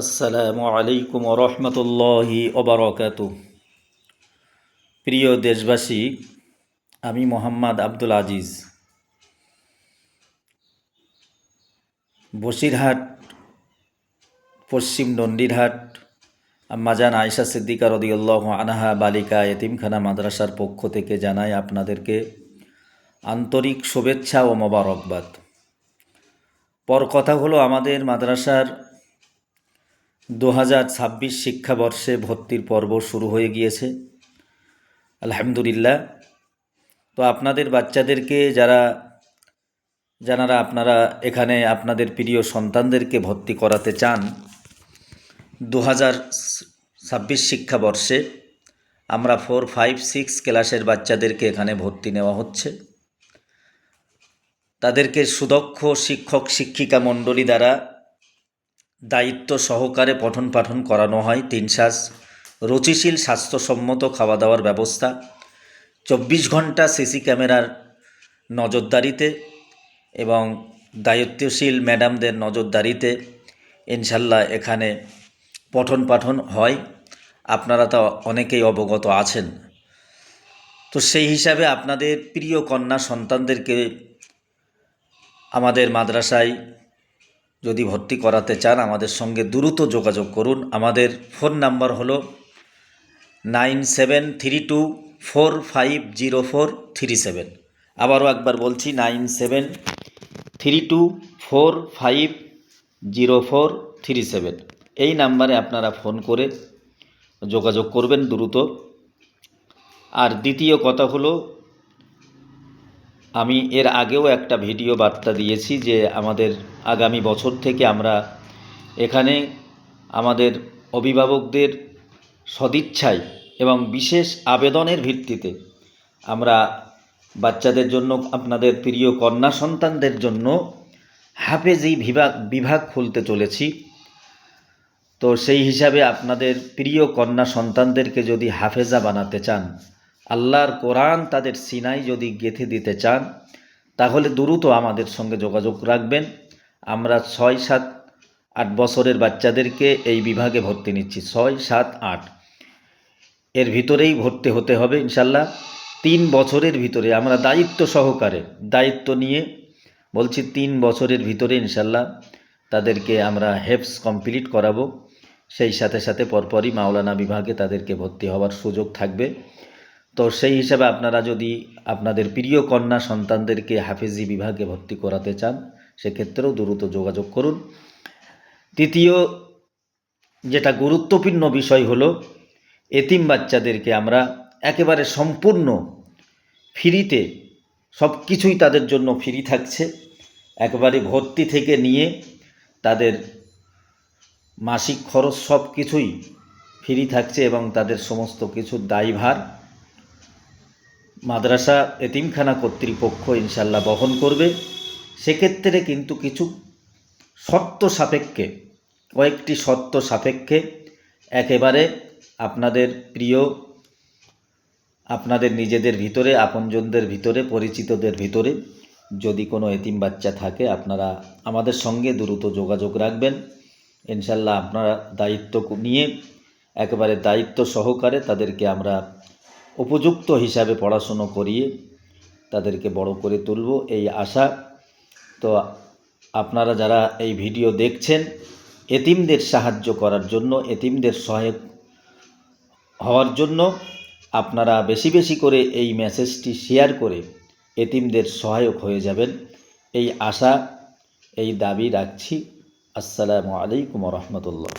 আসসালামু আলাইকুম রহমতুল্লাহি ওবরাকাত প্রিয় দেশবাসী, আমি মোহাম্মদ আব্দুল আজিজ। বসিরহাট, পশ্চিম নন্দীরহাট, আম্মাজান আয়সা সিদ্দিকা রদিউল্লাহ আনাহা বালিকা এতিমখানা মাদ্রাসার পক্ষ থেকে জানাই আপনাদেরকে আন্তরিক শুভেচ্ছা ও মোবারকবাদ। পর কথা হলো আমাদের মাদ্রাসার দু হাজার ছাব্বিশ শিক্ষাবর্ষে ভর্তির পর্ব শুরু হয়ে গিয়েছে। আলহামদুলিল্লাহ। তো আপনাদের বাচ্চাদেরকে যারা যারা আপনারা এখানে আপনাদের প্রিয় সন্তানদেরকে ভর্তি করাতে চান, দু হাজার ছাব্বিশ শিক্ষাবর্ষে আমরা ফোর, ফাইভ, সিক্স ক্লাসের বাচ্চাদেরকে এখানে ভর্তি নেওয়া হচ্ছে। তাদেরকে সুদক্ষ শিক্ষক, শিক্ষিকা মণ্ডলী দ্বারা দায়িত্ব সহকারে পঠন পাঠন করানো হয় তিন শ্বাস, রুচিশীল, স্বাস্থ্যসম্মত খাওয়া দাওয়ার ব্যবস্থা, চব্বিশ ঘণ্টা সিসি ক্যামেরার নজরদারিতে এবং দায়িত্বশীল ম্যাডামদের নজরদারিতে ইনশাল্লাহ এখানে পঠন পাঠন হয়। আপনারা তো অনেকেই অবগত আছেন। তো সেই হিসাবে আপনাদের প্রিয় কন্যা সন্তানদেরকে আমাদের মাদ্রাসায় যদি ভর্তি করাতে চান, আমাদের সঙ্গে দ্রুত যোগাযোগ করুন। আমাদের ফোন নাম্বার হলো nine seven three two four five zero four three seven. আবারও একবার বলছি, nine seven three two four five zero four three seven. এই নাম্বারে আপনারা ফোন করে যোগাযোগ করবেন দ্রুত। আর দ্বিতীয় কথা হলো আমি এর আগেও একটা ভিডিও বার্তা দিয়েছি যে আমাদের আগামী বছর থেকে আমরা এখানে আমাদের অভিভাবকদের সদিচ্ছায় এবং বিশেষ আবেদনের ভিত্তিতে আমরা বাচ্চাদের জন্য, আপনাদের প্রিয় কন্যা সন্তানদের জন্য হাফেজি বিভাগ বিভাগ খুলতে চলেছি। তো সেই হিসাবে আপনাদের প্রিয় কন্যা সন্তানদেরকে যদি হাফেজা বানাতে চান আল্লাহর কোরআন তাদের সিনাই যদি গেঁথে দিতে চান, তাহলে দ্রুত আমাদের সঙ্গে যোগাযোগ রাখবেন। আমরা ছয় সাত আট বছরের বাচ্চাদেরকে এই বিভাগে ভর্তি নিচ্ছি, ছয় সাত আট। এর ভিতরেই ভর্তি হতে হবে ইনশাল্লাহ। তিন বছরের ভিতরে আমরা দায়িত্ব সহকারে, দায়িত্ব নিয়ে বলছি তিন বছরের ভিতরে ইনশাল্লাহ তাদেরকে আমরা হেফস কমপ্লিট করাবো। সেই সাথে সাথে পরপরই মাওলানা বিভাগে তাদেরকে ভর্তি হওয়ার সুযোগ থাকবে। তো সেই হিসাবে আপনারা যদি আপনাদের প্রিয় কন্যা সন্তানদেরকে হাফেজি বিভাগে ভর্তি করাতে চান, সেক্ষেত্রেও দ্রুত যোগাযোগ করুন। তৃতীয়, যেটা গুরুত্বপূর্ণ বিষয় হলো, এতিম বাচ্চাদেরকে আমরা একেবারে সম্পূর্ণ ফ্রিতে সব কিছুই তাদের জন্য ফ্রি থাকছে। একবারে ভর্তি থেকে নিয়ে তাদের মাসিক খরচ সব কিছুই ফ্রি থাকছে এবং তাদের সমস্ত কিছুর দায়ভার মাদ্রাসা এতিমখানা কর্তৃপক্ষ ইনশাল্লাহ বহন করবে। সেক্ষেত্রে কিন্তু কিছু শর্ত সাপেক্ষে, কয়েকটি শর্ত সাপেক্ষে একেবারে আপনাদের প্রিয়, আপনাদের নিজেদের ভিতরে, আপনজনদের ভিতরে, পরিচিতদের ভিতরে যদি কোনো এতিম বাচ্চা থাকে, আপনারা আমাদের সঙ্গে দ্রুত যোগাযোগ রাখবেন। ইনশাল্লাহ আপনারা দায়িত্ব নিয়ে একেবারে দায়িত্ব সহকারে তাদেরকে আমরা উপযুক্ত হিসাবে পড়াশুনো করিয়ে তাদেরকে বড় করে তুলব, এই আশা। তো আপনারা যারা এই ভিডিও দেখছেন, এতিমদের সাহায্য করার জন্য, এতিমদের সহায়ক হওয়ার জন্য আপনারা বেশি বেশি করে এই মেসেজটি শেয়ার করে এতিমদের সহায়ক হয়ে যাবেন। এই আশা, এই দাবি রাখছি। আসসালামু আলাইকুম রহমতুল্লাহ।